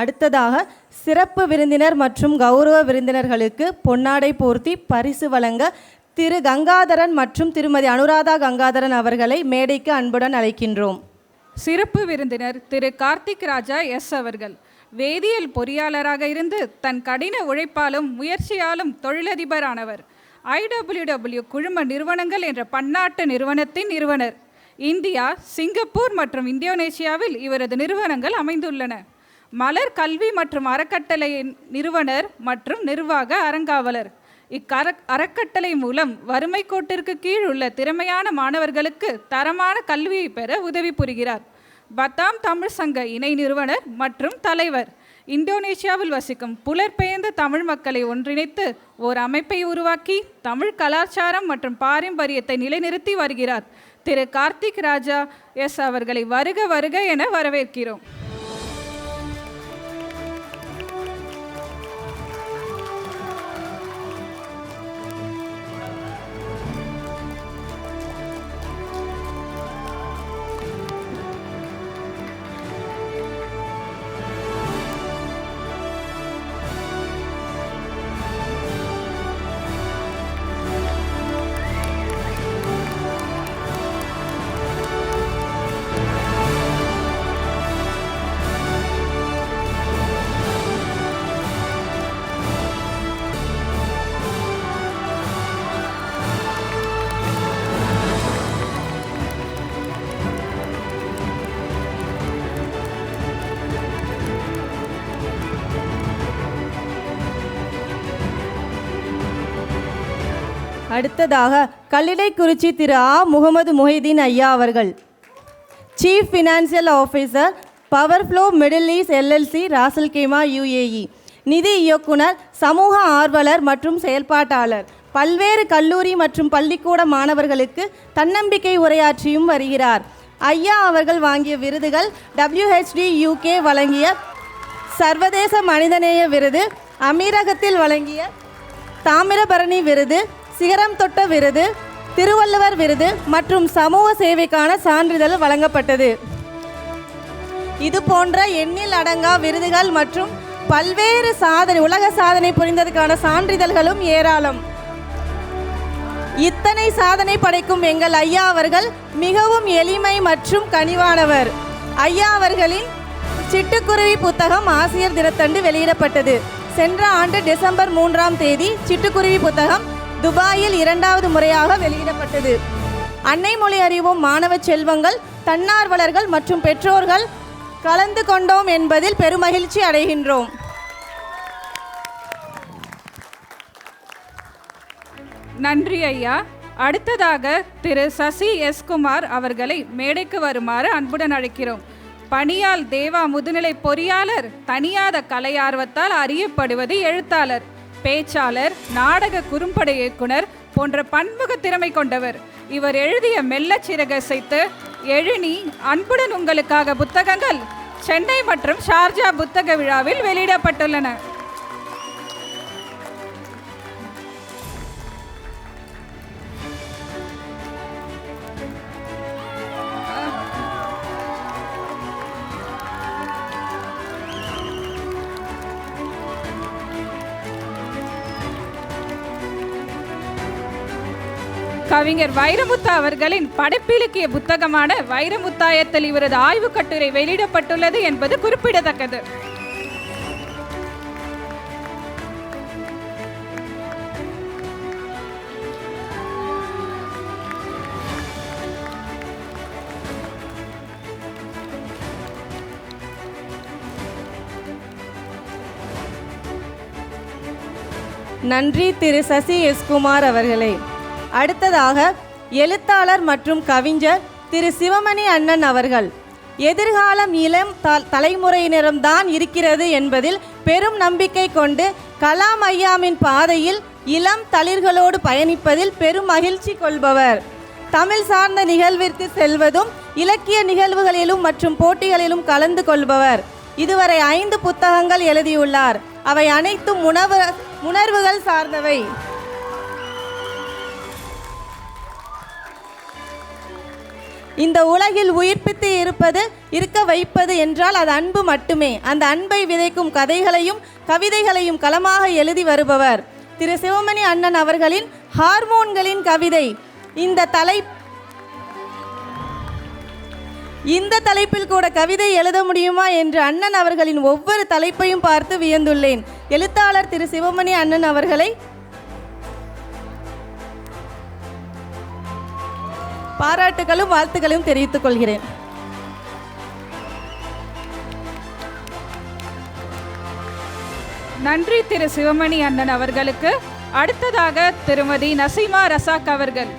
அடுத்ததாக சிறப்பு விருந்தினர் மற்றும் கௌரவ விருந்தினர்களுக்கு பொன்னாடை போர்த்தி பரிசு வழங்க திரு கங்காதரன் மற்றும் திருமதி அனுராதா கங்காதரன் அவர்களை மேடைக்கு அன்புடன் அழைக்கின்றோம். சிறப்பு விருந்தினர் திரு கார்த்திக் ராஜா எஸ் அவர்கள். வேதியியல் பொறியாளராக இருந்து தன் கடின உழைப்பாலும் முயற்சியாலும் தொழிலதிபரானவர். ஐடபிள்யூடபிள்யூ குழும நிறுவனங்கள் என்ற பன்னாட்டு நிறுவனத்தின் நிறுவனர். இந்தியா சிங்கப்பூர் மற்றும் இந்தோனேசியாவில் இவரது நிறுவனங்கள் அமைந்துள்ளன. மலர் கல்வி மற்றும் அறக்கட்டளை நிறுவனர் மற்றும் நிர்வாக அறங்காவலர். இக்கர அறக்கட்டளை மூலம் வறுமை கோட்டிற்கு கீழ் உள்ள திறமையான மாணவர்களுக்கு தரமான கல்வியை பெற உதவி புரிகிறார். பத்தாம் தமிழ் சங்க இணை நிறுவனர் மற்றும் தலைவர். இந்தோனேசியாவில் வசிக்கும் புலற்பெயர்ந்த தமிழ் மக்களை ஒன்றிணைத்து ஓர் அமைப்பை உருவாக்கி தமிழ் கலாச்சாரம் மற்றும் பாரம்பரியத்தை நிலைநிறுத்தி வருகிறார். திரு கார்த்திக் ராஜா எஸ் அவர்களை வருக வருக என வரவேற்கிறோம். அடுத்ததாக கல்லிடைக்குறிச்சி திரு ஆ. முகமது முஹிதீன் ஐயா அவர்கள். Chief financial officer power flow Middle East LLC Ras Al Khaimah UAE நிதி இயக்குனர் சமூக ஆர்வலர் மற்றும் செயல்பாட்டாளர். பல்வேறு கல்லூரி மற்றும் பள்ளிக்கூட மாணவர்களுக்கு தன்னம்பிக்கை உரையாற்றியும் வருகிறார். ஐயா அவர்கள் வாங்கிய விருதுகள் டபிள்யூஹெச்டி யூகே வழங்கிய சர்வதேச மனிதநேய விருது அமீரகத்தில் வழங்கிய தாமிரபரணி விருது சிகரம் தொட்ட விருது திருவள்ளுவர் விருது மற்றும் சமூக சேவைக்கான சான்றிதழ் வழங்கப்பட்டது. இது போன்ற எண்ணில் அடங்கா விருதுகள் மற்றும் பல்வேறு சாதனை உலக சாதனை புரிந்ததுக்கான சான்றிதழ்களும் ஏராளம். இத்தனை சாதனை படைக்கும் எங்கள் ஐயா அவர்கள் மிகவும் எளிமை மற்றும் கனிவானவர். ஐயா அவர்களின் சிட்டுக்குருவி புத்தகம் ஆசிரியர் தினத்தன்று வெளியிடப்பட்டது. சென்ற ஆண்டு டிசம்பர் மூன்றாம் தேதி சிட்டுக்குருவி புத்தகம் துபாயில் இரண்டாவது முறையாக வெளியிடப்பட்டது. அன்னை மொழி அறிவும் மாணவ செல்வங்கள் தன்னார்வலர்கள் மற்றும் பெற்றோர்கள் கலந்து கொண்டோம் என்பதில் பெருமகிழ்ச்சி அடைகின்றோம். நன்றி ஐயா. அடுத்ததாக திரு சசி எஸ் குமார் அவர்களை மேடைக்கு வருமாறு அன்புடன் அழைக்கிறோம். பணியால் தேவா முதுநிலை பொறியாளர் தனியாத கலையார்வத்தால் அறியப்படுவது எழுத்தாளர். பேச்சாளர் நாடக குறும்பட இயக்குனர் போன்ற பன்முக திறமை கொண்டவர். இவர் எழுதிய மெல்லச் சிறகசைத்து எழுனி அன்புடன் உங்களுக்காக புத்தகங்கள் சென்னை மற்றும் ஷார்ஜா புத்தக விழாவில் வெளியிடப்பட்டுள்ளன. கவிஞர் வைரமுத்தா அவர்களின் படைப்பிலக்கிய புத்தகமான வைரமுத்தாயத்தில் இவரது ஆய்வுக் கட்டுரை வெளியிடப்பட்டுள்ளது என்பது குறிப்பிடத்தக்கது. நன்றி திரு சசி எஸ்குமார் அவர்களே. அடுத்ததாக எழுத்தாளர் மற்றும் கவிஞர் திரு சிவமணி அண்ணன் அவர்கள். எதிர்காலம் இளம் த- தலைமுறையினரிடம்தான் இருக்கிறது என்பதில் பெரும் நம்பிக்கை கொண்டு கலாம் ஐயாவின் பாதையில் இளம் தளிர்களோடு பயணிப்பதில் பெரும் மகிழ்ச்சி கொள்பவர். தமிழ் சார்ந்த நிகழ்விற்கு செல்வதும் இலக்கிய நிகழ்வுகளிலும் மற்றும் போட்டிகளிலும் கலந்து கொள்பவர். இதுவரை ஐந்து புத்தகங்கள் எழுதியுள்ளார். அவை அனைத்தும் உணவு உணர்வுகள் சார்ந்தவை. இந்த உலகில் உயிர்ப்பித்து இருப்பது இருக்க வைப்பது என்றால் அது அன்பு மட்டுமே. அந்த அன்பை விதைக்கும் கதைகளையும் கவிதைகளையும் களமாக எழுதி வருபவர். திரு. சிவமணி அண்ணன் அவர்களின் ஹார்மோன்களின் கவிதை. இந்த தலை இந்த தலைப்பில் கூட கவிதை எழுத முடியுமா என்று அண்ணன் அவர்களின் ஒவ்வொரு தலைப்பையும் பார்த்து வியந்துள்ளேன். எழுத்தாளர் திரு. சிவமணி அண்ணன் அவர்களை பாராட்டுகளும் வாழ்த்துக்களையும் தெரிவித்துக் கொள்கிறேன். நன்றி திரு சிவமணி அண்ணன் அவர்களுக்கு. அடுத்ததாக திருமதி நசீமா ரசாக் அவர்கள்.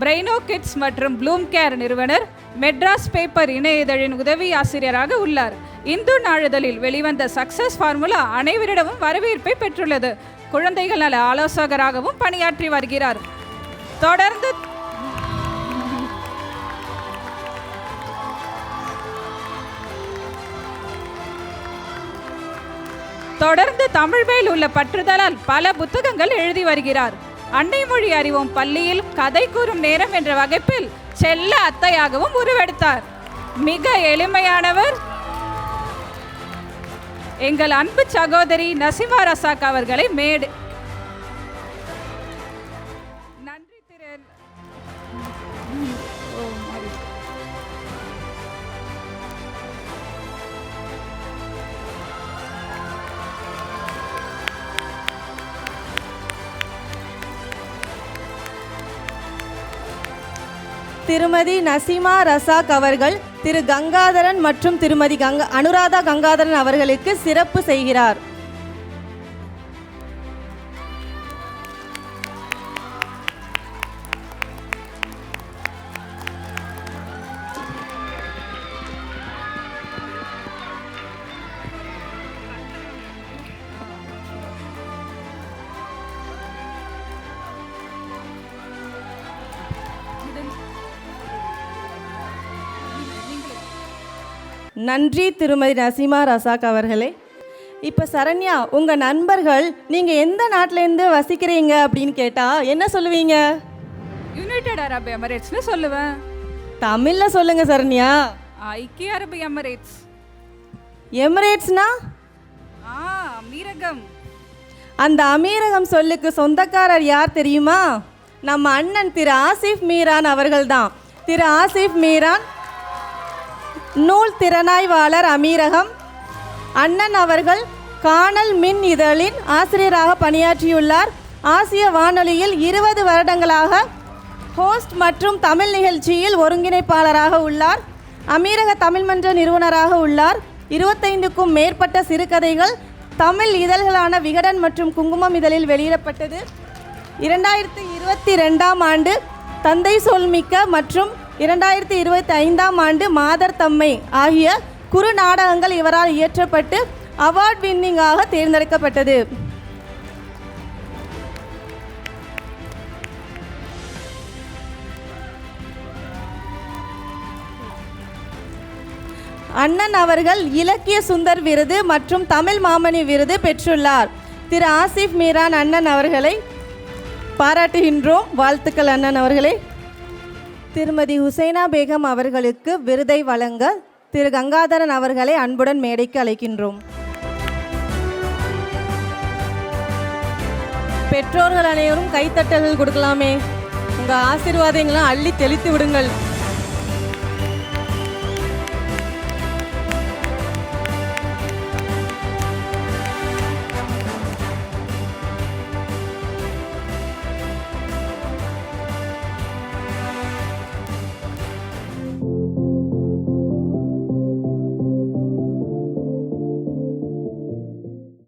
பிரைனோ கிட்ஸ் மற்றும் ப்ளூம் கேர் நிறுவனர் மெட்ராஸ் பேப்பர் இணைய இதழின் உதவி ஆசிரியராக உள்ளார். இந்து நாளிதழில் வெளிவந்த சக்சஸ் ஃபார்முலா அனைவரிடமும் வரவேற்பை பெற்றுள்ளது. குழந்தைகள் நல ஆலோசகராகவும் பணியாற்றி வருகிறார். தொடர்ந்து தொடர்ந்து தமிழ் மேல் உள்ள பற்றுதலால் பல புத்தகங்கள் எழுதி வருகிறார். அன்னை மொழி அறிவோம் பள்ளியில் கதை கூறும் நேரம் என்ற வகுப்பில் செல்ல அத்தையாகவும் உருவெடுத்தார். மிக எளிமையானவர். எங்கள் அன்பு சகோதரி நசிமா ரசாக் அவர்களை மேடு நன்றி திரு திருமதி நசீமா ரசாக் அவர்கள் திரு கங்காதரன் மற்றும் திருமதி கங்கா அனுராதா கங்காதரன் அவர்களுக்கு சிறப்பு செய்கிறார். நன்றி திருமதி நசீமா ரசாக் அவர்களே. இப்போ சரண்யா உங்கள் நண்பர்கள் நீங்கள் எந்த நாட்டிலேருந்து வசிக்கிறீங்க அப்படின்னு கேட்டால் என்ன சொல்லுவீங்க? யுனைடெட் அரபு எமிரேட்ஸ்னு சொல்லுவேன். தமிழில் சொல்லுங்க சரண்யா. ஐக்கிய அரபு எமிரேட்ஸ். எமிரேட்ஸ்னா? ஆ அமீரகம். அந்த அமீரகம் சொல்லுக்கு சொந்தக்காரர் யார் தெரியுமா? நம்ம அண்ணன் திரு ஆசிஃப் மீரான் அவர்கள்தான். திரு ஆசிஃப் மீரான் நூல் திறனாய்வாளர் அமீரகம். அண்ணன் அவர்கள் காணல் மின் இதழின் ஆசிரியராக பணியாற்றியுள்ளார். ஆசிய வானொலியில் இருபது வருடங்களாக ஹோஸ்ட் மற்றும் தமிழ் நிகழ்ச்சியில் ஒருங்கிணைப்பாளராக உள்ளார். அமீரக தமிழ் மன்ற நிறுவனராக உள்ளார். இருபத்தைந்துக்கும் மேற்பட்ட சிறுகதைகள் தமிழ் இதழ்களான விகடன் மற்றும் குங்குமம் இதழில் வெளியிடப்பட்டது. இரண்டாயிரத்தி இருபத்தி ரெண்டாம் ஆண்டு தந்தை சொல்மிக்க மற்றும் இரண்டாயிரத்தி இருபத்தி ஐந்தாம் ஆண்டு மாதர் தம்மை ஆகிய குறு நாடகங்கள் இவரால் இயற்றப்பட்டு அவார்ட் வின்னிங்காக தேர்ந்தெடுக்கப்பட்டது. அண்ணன் அவர்கள் இலக்கிய சுந்தர் விருது மற்றும் தமிழ் மாமணி விருது பெற்றுள்ளார். திரு ஆசிஃப் மீரான் அண்ணன் அவர்களை பாராட்டுகின்றோம். வாழ்த்துக்கள் அண்ணன் அவர்களே. திருமதி ஹுசைனா பேகம் அவர்களுக்கு விருதை வழங்க திரு கங்காதரன் அவர்களை அன்புடன் மேடைக்கு அழைக்கின்றோம். பெற்றோர்கள் அனைவரும் கைத்தட்டல்கள் கொடுக்கலாமே. உங்கள் ஆசீர்வாதங்களாம் அள்ளி தெளித்து விடுங்கள்.